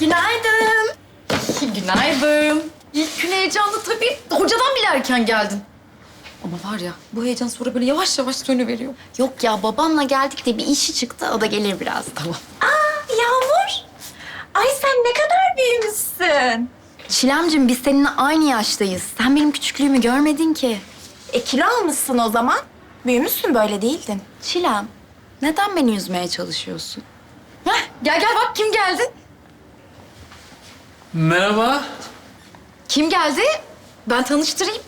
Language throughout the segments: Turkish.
Günaydın. Günaydın. İlk gün heyecanlı tabii. Hocadan bile erken geldin. Ama var ya bu heyecan sonra böyle yavaş yavaş sönüveriyor. Yok ya babamla geldik de bir işi çıktı. O da gelir biraz. Tamam. Yağmur. Ay sen ne kadar büyümüşsün. Çilemcim biz seninle aynı yaştayız. Sen benim küçüklüğümü görmedin ki. E kilo almışsın o zaman. Büyümüşsün böyle değildin. Çilem, neden beni üzmeye çalışıyorsun? Heh, gel gel bak kim geldi? Merhaba. Kim geldi? Ben tanıştırayım.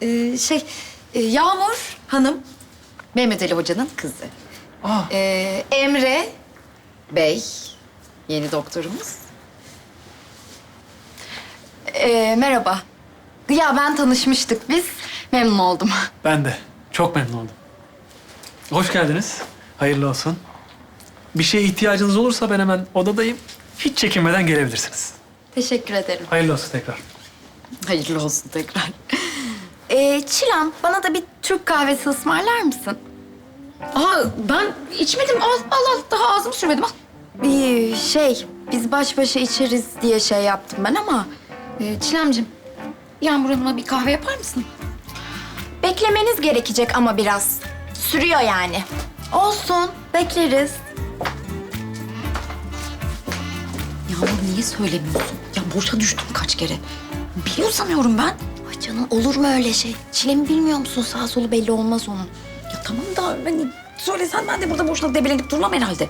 Ee, şey, e, Yağmur Hanım. Mehmet Ali Hoca'nın kızı. Aa, Ee, Emre Bey, yeni doktorumuz. Ee, merhaba. Ya ben tanışmıştık biz. Memnun oldum. ben de. Çok memnun oldum. Hoş geldiniz. Hayırlı olsun. Bir şeye ihtiyacınız olursa ben hemen odadayım. Hiç çekinmeden gelebilirsiniz. Teşekkür ederim. Hayırlı olsun tekrar. Hayırlı olsun tekrar. Ee, Çilem, bana da bir Türk kahvesi ısmarlar mısın? Aa, ben içmedim. Al, al, al. Daha ağzımı sürmedim. Al. Bir şey, biz baş başa içeriz diye şey yaptım ben ama... Ee, Çilemciğim, Yağmur Hanım'a bir kahve yapar mısın? Beklemeniz gerekecek ama biraz. Sürüyor yani. Olsun, bekleriz. Yağmur niye söylemiyorsun? Ya boşa düştüm kaç kere. Biliyor sanıyorum ben. Ay canım olur mu öyle şey? Çilemi bilmiyor musun? Sağ solu belli olmaz onun. Ya tamam da hani söylesen ben de burada boşuna debelenip durmam herhalde.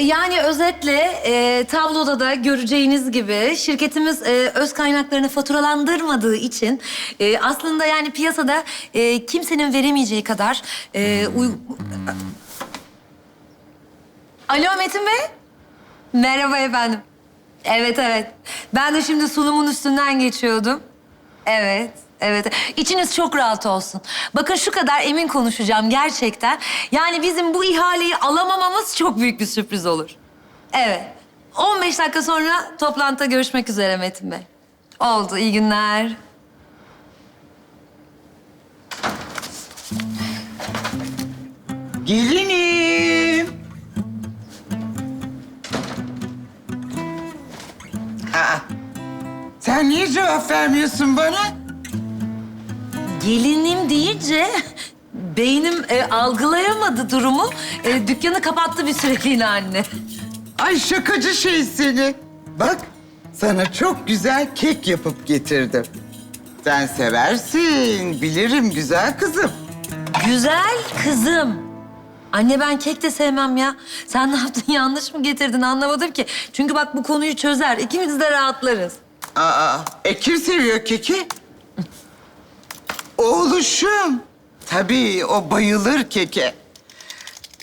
Yani özetle e, tabloda da göreceğiniz gibi şirketimiz e, öz kaynaklarını faturalandırmadığı için e, aslında yani piyasada e, kimsenin veremeyeceği kadar e, uy... Alo Metin Bey. Merhaba efendim. Evet evet. Ben de şimdi sunumun üstünden geçiyordum. Evet. Evet. İçiniz çok rahat olsun. Bakın şu kadar emin konuşacağım gerçekten. Yani bizim bu ihaleyi alamamamız çok büyük bir sürpriz olur. Evet. 15 dakika sonra toplantıda görüşmek üzere Metin Bey. Oldu. İyi günler. Gelinim. Sen niye cevap vermiyorsun bana? Gelinim deyince beynim e, algılayamadı durumu. E, dükkanı kapattı bir süreliğine anne. Ay şakacı şey seni. Bak sana çok güzel kek yapıp getirdim. Sen seversin, bilirim güzel kızım. Güzel kızım. Anne ben kek de sevmem ya. Sen ne yaptın yanlış mı getirdin anlamadım ki. Çünkü bak bu konuyu çözer. İkimiz de rahatlarız. Aa, e kim seviyor keki? Oğluşum. Tabii o bayılır keke.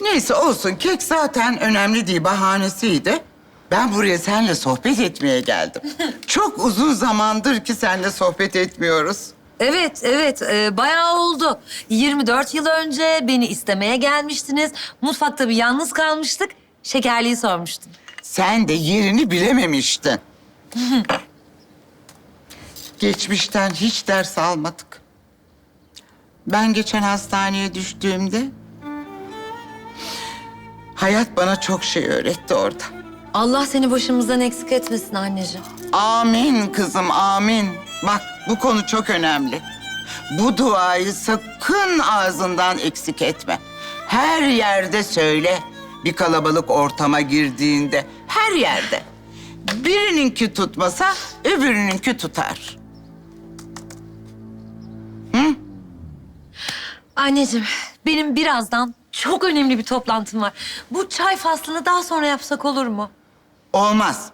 Neyse olsun kek zaten önemli değil bahanesiydi. Ben buraya seninle sohbet etmeye geldim. Çok uzun zamandır ki seninle sohbet etmiyoruz. Evet, evet. Ee, bayağı oldu. 24 yıl önce beni istemeye gelmiştiniz. Mutfakta bir yalnız kalmıştık. Şekerliği sormuştum. Sen de yerini bilememiştin. Geçmişten hiç ders almadık. Ben geçen hastaneye düştüğümde... ...hayat bana çok şey öğretti orada. Allah seni başımızdan eksik etmesin anneciğim. Amin kızım, amin. Bak bu konu çok önemli. Bu duayı sakın ağzından eksik etme. Her yerde söyle. Bir kalabalık ortama girdiğinde, her yerde. Birininki tutmasa öbürününki tutar. Anneciğim, benim birazdan çok önemli bir toplantım var. Bu çay faslını daha sonra yapsak olur mu? Olmaz.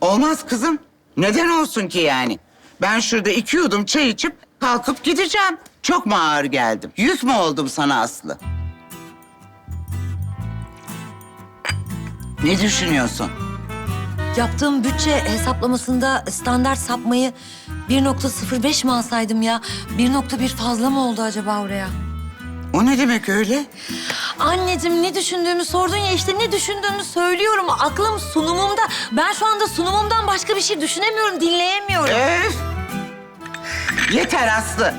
Olmaz kızım. Neden olsun ki yani? Ben şurada iki yudum çay içip kalkıp gideceğim. Çok mu ağır geldim? Yük mü oldum sana Aslı? Ne düşünüyorsun? Yaptığım bütçe hesaplamasında standart sapmayı 1.05 mi alsaydım ya? 1.1 fazla mı oldu acaba oraya? O ne demek öyle? Anneciğim ne düşündüğümü sordun ya işte ne düşündüğümü söylüyorum. Aklım sunumumda. Ben şu anda sunumumdan başka bir şey düşünemiyorum, dinleyemiyorum. Öf! Yeter Aslı.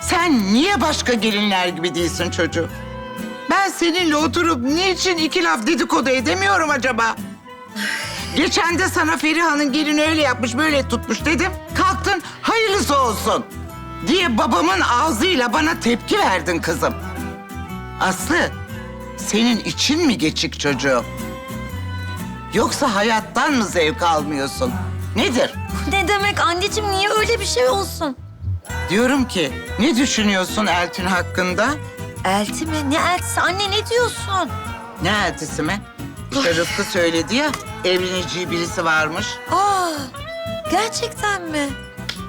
Sen niye başka gelinler gibi değilsin çocuğum? Ben seninle oturup niçin iki laf dedikodu edemiyorum acaba? Geçen de sana Feriha'nın gelini öyle yapmış, böyle tutmuş dedim. Kalktın, hayırlısı olsun diye babamın ağzıyla bana tepki verdin kızım. Aslı, senin için mi geçik çocuğum? Yoksa hayattan mı zevk almıyorsun? Nedir? Ne demek anneciğim niye öyle bir şey olsun? Diyorum ki, ne düşünüyorsun Eltin hakkında? Elti mi? Ne eltisi? Anne ne diyorsun? Ne eltisi mi? İşte Rıfkı söyledi ya, evleneceği birisi varmış. Aa, gerçekten mi?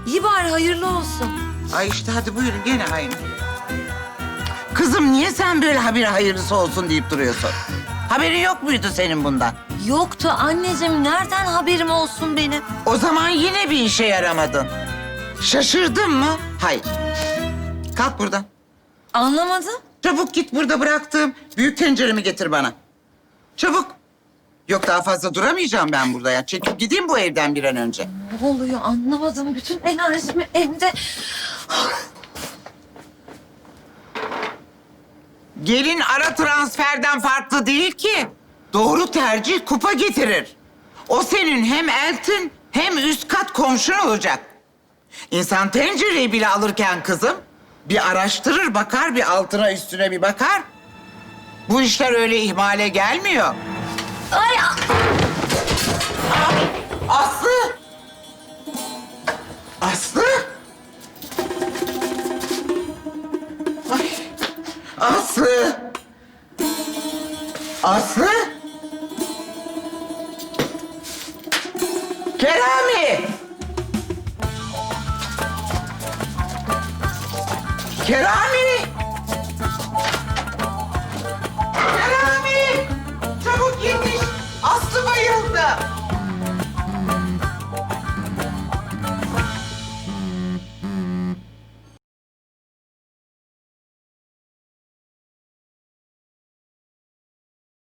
İyi bari hayırlı olsun. Ay işte hadi buyurun gene aynı. Kızım niye sen böyle haber hayırlısı olsun deyip duruyorsun? Haberin yok muydu senin bundan? Yoktu anneciğim. Nereden haberim olsun benim? O zaman yine bir işe yaramadın. Şaşırdın mı? Hayır. Kalk buradan. Anlamadım. Çabuk git burada bıraktığım büyük tenceremi getir bana. Çabuk. Yok daha fazla duramayacağım ben burada ya. Çekip gideyim bu evden bir an önce. Ne oluyor anlamadım. Bütün enerjimi evde... Gelin ara transferden farklı değil ki. Doğru tercih kupa getirir. O senin hem eltin hem üst kat komşun olacak. İnsan tencereyi bile alırken kızım bir araştırır bakar bir altına üstüne bir bakar. Bu işler öyle ihmale gelmiyor. Ay, Aslı! Aslı! Ay, Aslı! Aslı! Kerami! Kerami!